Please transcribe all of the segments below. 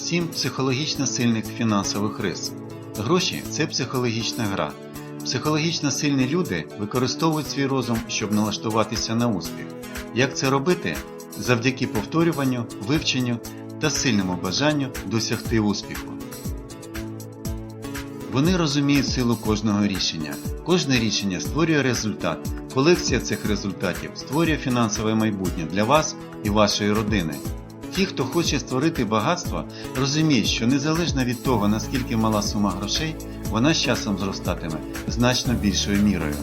Сім психологічно сильних фінансових рис. Гроші це психологічна гра. Психологічно сильні люди використовують свій розум, щоб налаштуватися на успіх. Як це робити? Завдяки повторюванню, вивченню та сильному бажанню досягти успіху. Вони розуміють силу кожного рішення. Кожне рішення створює результат. Колекція цих результатів створює фінансове майбутнє для вас і вашої родини. Ті, хто хоче створити багатство, розуміють, що незалежно від того, наскільки мала сума грошей, вона з часом зростатиме значно більшою мірою.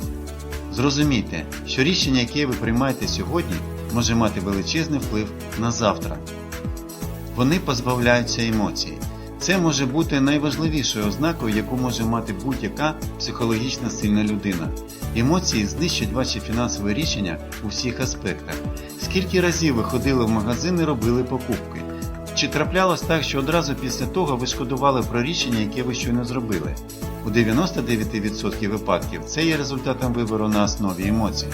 Зрозумійте, що рішення, яке ви приймаєте сьогодні, може мати величезний вплив на завтра. Вони позбавляються емоцій. Це може бути найважливішою ознакою, яку може мати будь-яка психологічно сильна людина. Емоції знищать ваші фінансові рішення у всіх аспектах. Скільки разів ви ходили в магазин і робили покупки? Чи траплялось так, що одразу після того ви шкодували про рішення, яке ви щойно зробили? У 99% випадків це є результатом вибору на основі емоцій.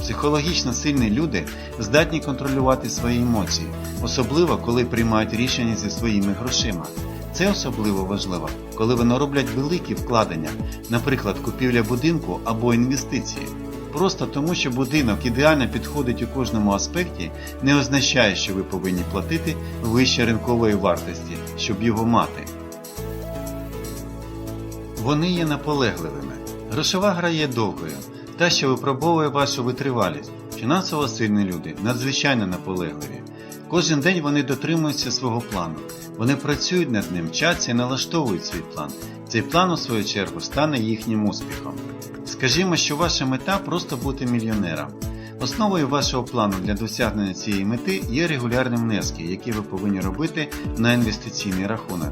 Психологічно сильні люди здатні контролювати свої емоції, особливо коли приймають рішення зі своїми грошима. Це особливо важливо, коли вони роблять великі вкладення, наприклад, купівля будинку або інвестиції. Просто тому, що будинок ідеально підходить у кожному аспекті, не означає, що ви повинні платити вище ринкової вартості, щоб його мати. Вони є наполегливими. Грошова гра є довгою, та, що випробовує вашу витривалість. Фінансово сильні люди надзвичайно наполегливі. Кожен день вони дотримуються свого плану. Вони працюють над ним, вчаться і налаштовують свій план. Цей план, у свою чергу, стане їхнім успіхом. Скажімо, що ваша мета просто бути мільйонером. Основою вашого плану для досягнення цієї мети є регулярні внески, які ви повинні робити на інвестиційний рахунок.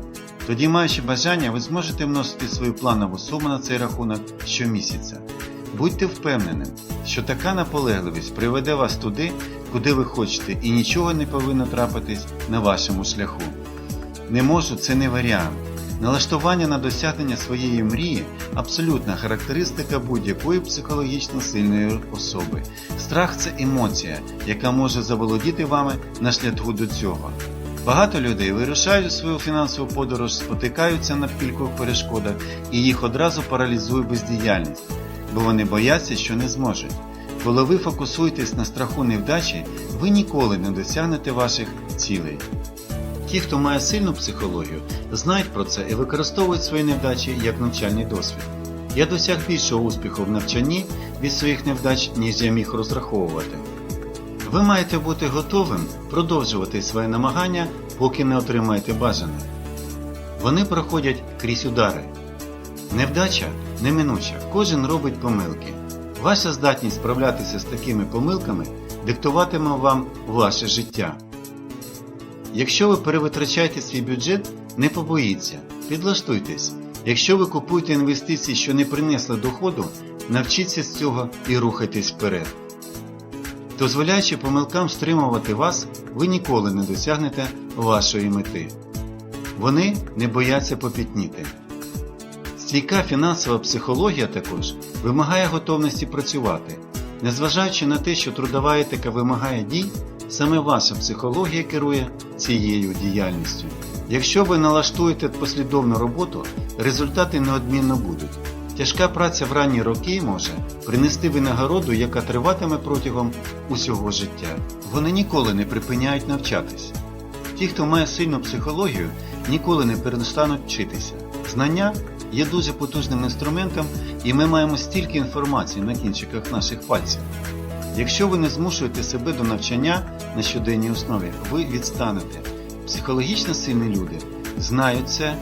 Тоді, маючи бажання, ви зможете вносити свою планову суму на цей рахунок щомісяця. Будьте впевненим, що така наполегливість приведе вас туди, куди ви хочете, і нічого не повинно трапитись на вашому шляху. Не можу, це не варіант. Налаштування на досягнення своєї мрії абсолютна характеристика будь-якої психологічно сильної особи. Страх це емоція, яка може заволодіти вами на шляху до цього. Багато людей вирушають у свою фінансову подорож, спотикаються на кількох перешкодах і їх одразу паралізує бездіяльність, бо вони бояться, що не зможуть. Коли ви фокусуєтесь на страху невдачі, ви ніколи не досягнете ваших цілей. Ті, хто має сильну психологію, знають про це і використовують свої невдачі як навчальний досвід. Я досяг більшого успіху в навчанні від своїх невдач, ніж я міг розраховувати. Ви маєте бути готовим продовжувати своє намагання, поки не отримаєте бажане. Вони проходять крізь удари. Невдача неминуча, кожен робить помилки. Ваша здатність справлятися з такими помилками диктуватиме вам ваше життя. Якщо ви перевитрачаєте свій бюджет, не побоїться, підлаштуйтесь. Якщо ви купуєте інвестиції, що не принесли доходу, навчіться з цього і рухайтесь вперед. Дозволяючи помилкам стримувати вас, ви ніколи не досягнете вашої мети. Вони не бояться попітніти. Стійка фінансова психологія також вимагає готовності працювати. Незважаючи на те, що трудова етика вимагає дій, саме ваша психологія керує цією діяльністю. Якщо ви налаштуєте послідовну роботу, результати неодмінно будуть. Тяжка праця в ранні роки може принести винагороду, яка триватиме протягом усього життя. Вони ніколи не припиняють навчатися. Ті, хто має сильну психологію, ніколи не перестануть вчитися. Знання є дуже потужним інструментом, і ми маємо стільки інформації на кінчиках наших пальців. Якщо ви не змушуєте себе до навчання на щоденній основі, ви відстанете. Психологічно сильні люди знають це,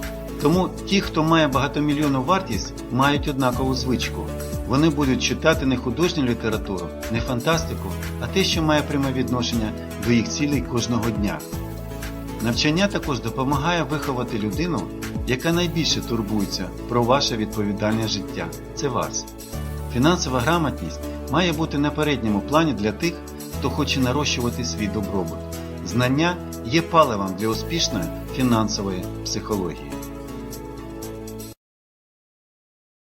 тому ті, хто має багатомільйонну вартість, мають однакову звичку. Вони будуть читати не художню літературу, не фантастику, а те, що має пряме відношення до їх цілей кожного дня. Навчання також допомагає виховати людину, яка найбільше турбується про ваше відповідальне життя. Це вас. Фінансова грамотність має бути на передньому плані для тих, хто хоче нарощувати свій добробут. Знання є паливом для успішної фінансової психології.